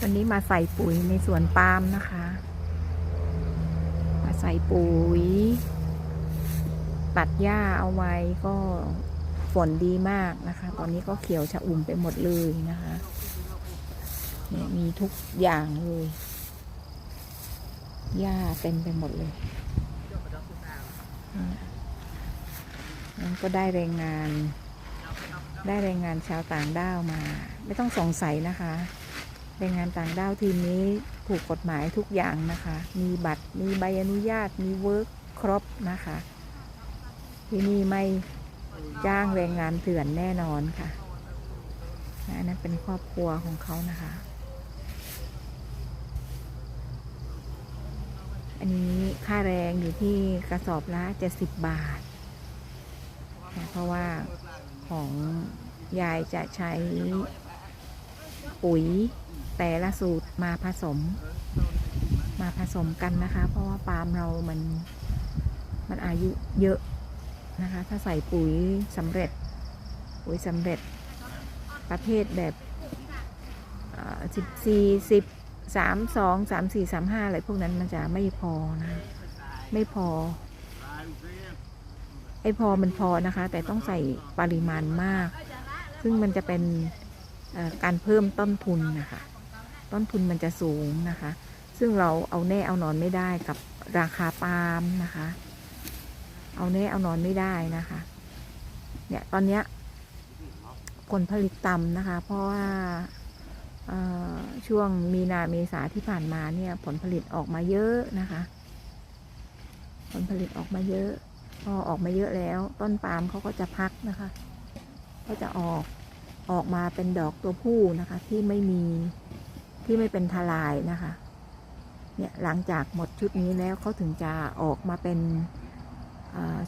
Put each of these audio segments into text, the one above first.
วันนี้มาใส่ปุ๋ยในสวนปาล์มนะคะ มาใส่ปุ๋ย ตัดหญ้าเอาไว้ก็ฝนดีมากนะคะ ตอนนี้ก็เขียวชะอุ่มไปหมดเลยนะคะเนี่ยมีทุกอย่างเลย หญ้าเต็มไปหมดเลยนี่ยนั้นก็ได้แรงงาน ได้แรงงานชาวต่างด้าวมา ไม่ต้องสงสัยนะคะ แรงงานต่างด้าวทีมนี้ถูกกฎหมายทุกอย่างนะคะ มีบัตร มีใบอนุญาต มีเวิร์กครบนะคะ ที่นี่ไม่จ้างแรงงานเถื่อนแน่นอนค่ะนะนั่นเป็นครอบครัวของเขานะคะ อันนี้ค่าแรงอยู่ที่กระสอบละ70บาท เพราะว่าของยายจะใช้ปุ๋ย แต่ละสูตรมาผสม มาผสมกันนะคะ เพราะว่าปาล์มเรามันมันอายุเยอะนะคะ ถ้าใส่ปุ๋ยสำเร็จ ปุ๋ยสำเร็จประเภทแบบสิบสี่สิบสามสองสามสี่สามห้าอะไรพวกนั้นมันจะไม่พอนะไม่พอไอ้พอมันพอนะคะ แต่ต้องใส่ปริมาณมาก ซึ่งมันจะเป็นการเพิ่มต้นทุนนะคะ ต้นทุนมันจะสูงนะคะ ซึ่งเราเอาแน่เอานอนไม่ได้กับราคาปาล์มนะคะ เอาแน่เอานอนไม่ได้นะคะ เนี่ยตอนเนี้ยผลผลิตต่ำนะคะ เพราะว่าช่วงมีนาเมษาที่ผ่านมาเนี่ยผลผลิตออกมาเยอะนะคะ ผลผลิตออกมาเยอะ พอออกมาเยอะแล้ว ต้นปาล์มเขาก็จะพักนะคะ ก็จะออกออกมาเป็นดอกตัวผู้นะคะที่ไม่มี ที่ไม่เป็นทลายนะคะ เนี่ยหลังจากหมดชุดนี้แล้วเขาถึงจะออกมาเป็น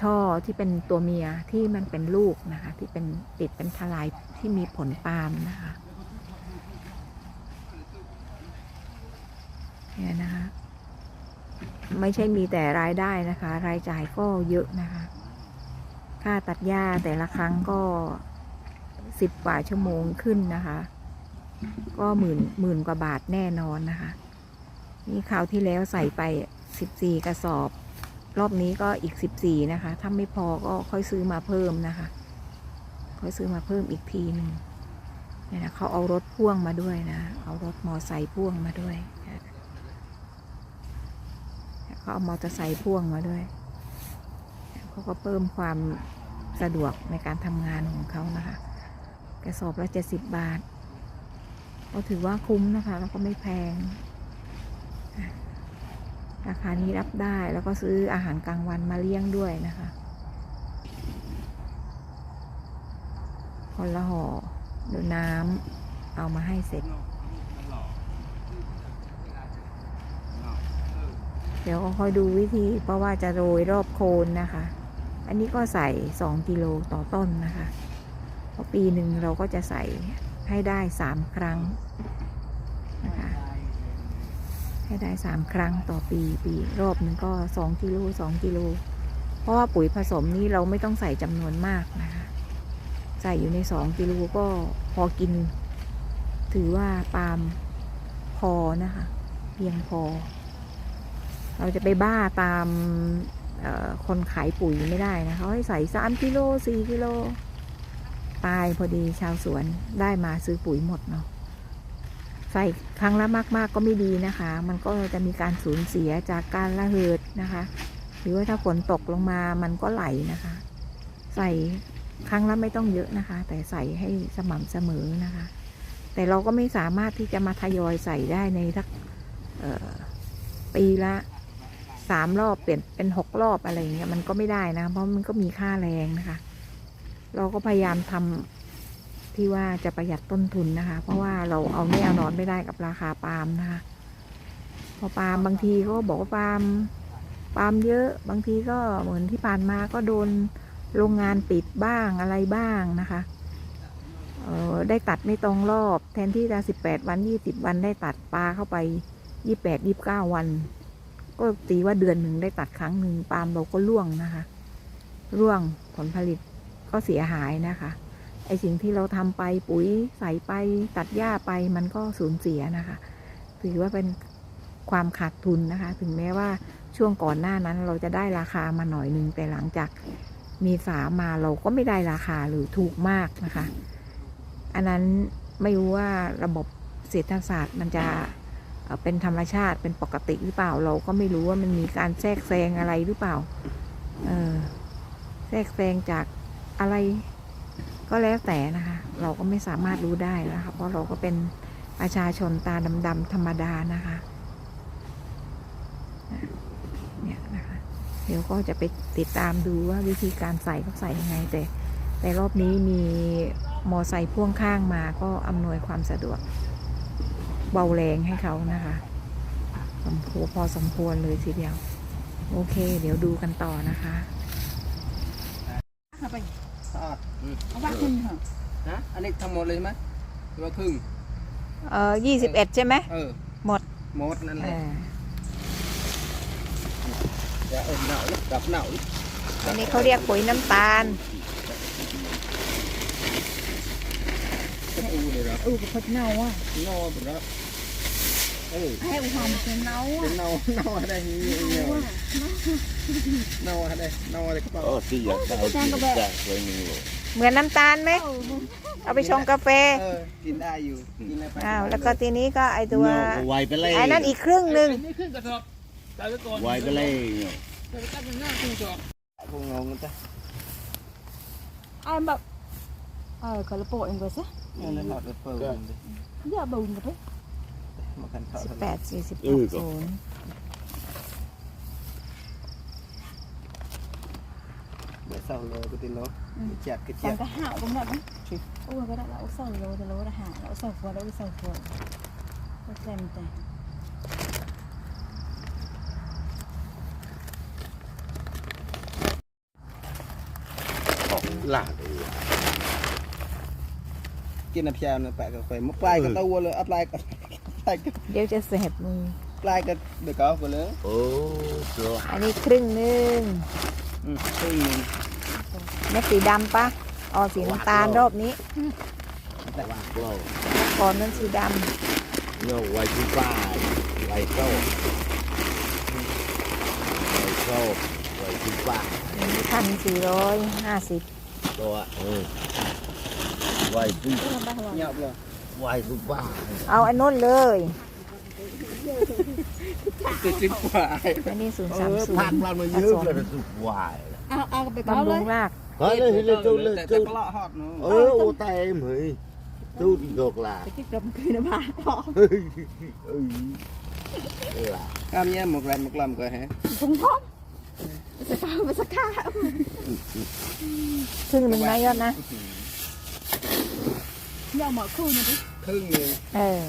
ช่อที่เป็นตัวเมียที่มันเป็นลูกนะคะ ที่เป็นติดเป็นทลายที่มีผลปาล์มนะคะเนี่ยนะคะ ไม่ใช่มีแต่รายได้นะคะ รายจ่ายก็เยอะนะคะ ค่าตัดหญ้าแต่ละครั้งก็สิบกว่าชั่วโมงขึ้นนะคะ ก็หมื่นหมื่นกว่าบาทแน่นอนนะคะ นี่คราวที่แล้วใส่ไปสิบสี่กระสอบ รอบนี้ก็อีกสิบสี่นะคะ ถ้าไม่พอก็ค่อยซื้อมาเพิ่มนะคะ ค่อยซื้อมาเพิ่มอีกทีหนึ่งเนี่ยนะเขาเอารถพ่วงมาด้วยนะ เอารถมอไซค์พ่วงมาด้วยเขาเอามอเตอร์ไซค์พ่วงมาด้วยเขาก็เพิ่มความสะดวกในการทำงานของเขานะคะ กระสอบละเจ็ดสิบบาท ก็ถือว่าคุ้มนะคะ แล้วก็ไม่แพง ราคานี้รับได้แล้วก็ซื้ออาหารกลางวันมาเลี้ยงด้วยนะคะคนละห่อดี๋ยวน้ำเอามาให้เสร็จ เดี๋ยวก็คอยดูวิธีเพราะว่าจะโรยรอบโคนนะคะ อันนี้ก็ใส่สองกิโลต่อต้นนะคะ เพราะปีหนึ่งเราก็จะใส่ให้ได้สามครั้งนะคะ ให้ได้สามครั้งต่อปีปีรอบหนึ่งก็สองกิโลสองกิโล เพราะว่าปุ๋ยผสมนี้เราไม่ต้องใส่จำนวนมากนะคะ ใส่อยู่ในสองกิโลก็พอกิน ถือว่าปาล์มพอนะคะ เพียงพอ เราจะไปบ้าตามคนขายปุ๋ยไม่ได้นะเขาให้ใส่สามกิโลสี่กิโล ตายพอดีชาวสวนได้มาซื้อปุ๋ยหมดเนาะ ใส่ครั้งละมาก ๆ ก็ไม่ดีนะคะ มันก็จะมีการสูญเสียจากการระเหิดนะคะ หรือว่าถ้าฝนตกลงมามันก็ไหลนะคะ ใส่ครั้งละไม่ต้องเยอะนะคะ แต่ใส่ให้สม่ำเสมอนะคะ แต่เราก็ไม่สามารถที่จะมาทยอยใส่ได้ในทักปีละสามรอบเปลี่ยนเป็นหกรอบอะไรเงี้ยมันก็ไม่ได้นะ เพราะมันก็มีค่าแรงนะคะ เราก็พยายามทำ ที่ว่าจะประหยัดต้นทุนนะคะ เพราะว่าเราเอาแน่เอานอนไม่ได้กับราคาปาล์มนะคะ พอปาล์มบางทีเขาก็บอกว่าปาล์มปาล์มเยอะบางทีก็เหมือนที่ผ่านมาก็โดนโรงงานปิดบ้างอะไรบ้างนะคะออได้ตัดไม่ตรงรอบ แทนที่จะสิบแปดวันยี่สิบวันได้ตัดปลาเข้าไปยี่แปดยี่บเก้าวัน ก็ตีว่าเดือนหนึ่งได้ตัดครั้งหนึ่งปาล์มเราก็ร่วงนะคะ ร่วงผลผลิตก็เสียหายนะคะ ไอสิ่งที่เราทำไปปุ๋ยใส่ไปตัดหญ้าไปมันก็สูญเสียนะคะ ถือว่าเป็นความขาดทุนนะคะ ถึงแม้ว่าช่วงก่อนหน้านั้นเราจะได้ราคามาหน่อยหนึงแต่หลังจากมีสามาเราก็ไม่ได้ราคาหรือถูกมากนะคะ อันนั้นไม่รู้ว่าระบบเศรษฐศาสตร์มันจะเอ่อเป็นธรรมชาติเป็นปกติหรือเปล่า เราก็ไม่รู้ว่ามันมีการแทรกแซงอะไรหรือเปล่า เออแทรกแซงจากอะไร ก็แล้วแต่นะคะ เราก็ไม่สามารถรู้ได้นะคะ เพราะเราก็เป็นประชาชนตาดำๆธรรมดานะคะเนี่ยนะคะ เดี๋ยวก็จะไปติดตามดูว่าวิธีการใส่เขาใส่ยังไง แต่แต่รอบนี้มีมอไซค์พ่วงข้างมาก็อำนวยความสะดวก เบาแรงให้เขานะคะสมควรพอสมควรเลยทีเดียว โอเค เดี๋ยวดูกันต่อนะคะ เอาไปทอดเอาว่าขึ้นเหรอนะอันนี้ทั้งหมดเลยไหมหรือว่าครึ่งเออยี่สิบเอ็ดใช่ไหม เออหมด หมดนั่นแหเอละอจะเออเหนาเลยกับเหนาเลยอันนี้เขาเรียกปุ๋ยน้ำตาลก็อูเลยเหรออือกับคนเน่าอะเนาหมดแล้ว เออให้อุทานเป็นเน่าเป็อะนเนาเนาอะไรนี่เนาว่าเนาอะไรเนาอะไรก็เปล่า Oh, tidak tahu tidak ini loh. เหมือนน้ำตาลไหมเอาไปชงกาแฟเออกินได้อยู่กินอะไรไปอ้าวแล้วก็ทีนี้ก็ไอตัว No, wai ไอ้นั่น pelai. อีกครึ่งหนึ่งนี่ขึ้นกระสอบใส่ไว้ก่อน Wai pelai. ใส่ไปตั้งเป็นหน้าขึ้นกระสอบคงงงกันจ้ะไอ้แบบเออคาราโปะเองก็ซะนั่นแหละทอดกับเปิลอย่าบูนกับเพื่ มาคันทอดสิบแปดสี่สิบหเออกก็ศูนย์เดี๋ยวเศร้าเลยก็ติโลจัดกระฟัเจี๊ยงบก็ห่าวกันแบบโอ้ยก็ได้เราเศร้าเราจะรู้ละห่าเราเศร้าฟัวเราเศร้าฟัวก็แซมแต่ Lah. กินน้ำยาเนี่ยแปะกาแฟมาปลายก็ตัวเลยอัดลายก็ป ลายก็เดี๋ยวจะเสบมือปลายก็เด็กเอาไปเลย Oh, so. อันนี้ครึ่งหนึ่งอืมครึ่งหนึงเม็ดสีดำปะอ๋อสีน้ำตาลรอบนี้ Wow. ก่อนนั้นสีด No, wai tu pai. Wai kau. Wai kau. Wai tu pai. ำอันนี้พันสี่ร้อยห้าสิบ Tu ah. Hmm. Wai tu. ก็ทำได้หรอเงียบเลย Wai tu pai. เอาอันนู้นเลยติดสิบกว่าอันนี้ศูนย์สาม Ờ, ศูน phan ย์ phan mà ผ nhớ สม là tu hoài. เอาเอาไปเกาบำเลรุยงราก Thôi đi, đi, đi, đi, แต่ đi. แต่ก็เลาะฮอดเนาะ Ờ, ô tay em hỉ. Tu thì ngược lại. ไปที่กำคือนะบ้าพอ Ừ. Là. ข้ามแย่หมกแรงหมกลำก็ฮะคงพร้อมไปสักข้าวไปสักข้าวครึ่งหนึ่งนะยอดนะ ย่าหมอคู่นะดิครึ่งหนึงเออ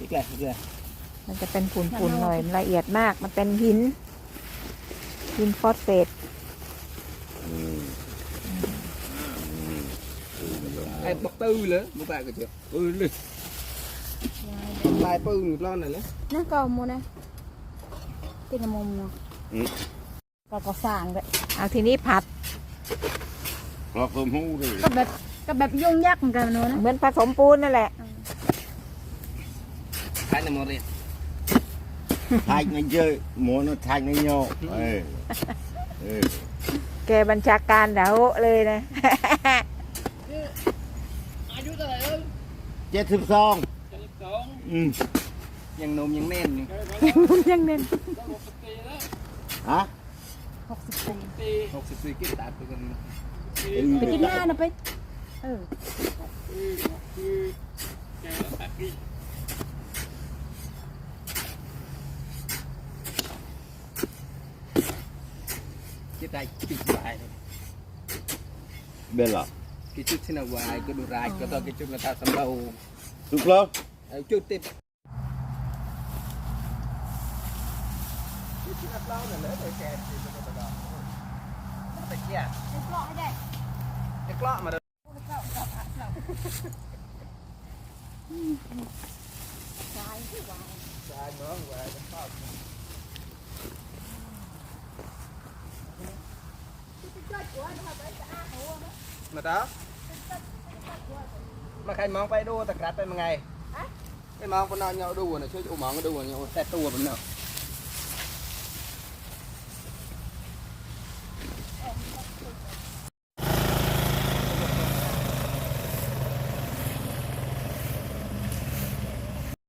อีกแล้วอีกแล้วมันจะเป็นฝุ่นๆหน่อยมันละเอียดมาก มันเป็นหิน หินฟอสเฟตไอ้บักตื้อเลยบักแปะก็เจอ Ừ, đi. ลายปืนอยู่ร้อนไหนเลยนั่นก็มูนะที่นมุมเนาะ Ừ. ก็ก็สร้างเลยเอาทีนี้ผัด Hoặc không hú đi. ก็แบบ ก็แบบยุ่งยากเหมือนกันเนอะนะเหมือนผสมปูนนั่นแหละท้ายในโมเรีย Thay ngay chơi, muốn nó thay ngay nhau. Ừ. Ừ. แกบัญชาการเดาเลยนะอายุเท่าไหร่เอ้ย Chết thêm son. เจ็ดสิบสอง Ừ. ยังนมยังแน่นอยู่แกไปแล้วยังเน้นต้องหกสิบปีแล้ว Hả? หกสิบสี่ปีหกสิบสี่กิโลตัดไปกันปีไปกินหน้านะไป เออคือคือแกแล้วแปดปีคิดได้คิดวาย Bella. คิดชุดที่นาวายก็ดูรายก็ต้องคิดชุดกระ ตาสำเภา Đúng không? เอาจุดติดชุดที่นับเล่าเนี่ยเลยแต่แกติดไปตลอดแต่เกียร์ไปกรอกให้ได้จะกล้อมาเลยสายที่วางใช่เนาะวายจะเข้ามาต่อมาใครมองไปดูตะกรัดเป็นยังไง cái mang con nào nhau đu này chơi ôm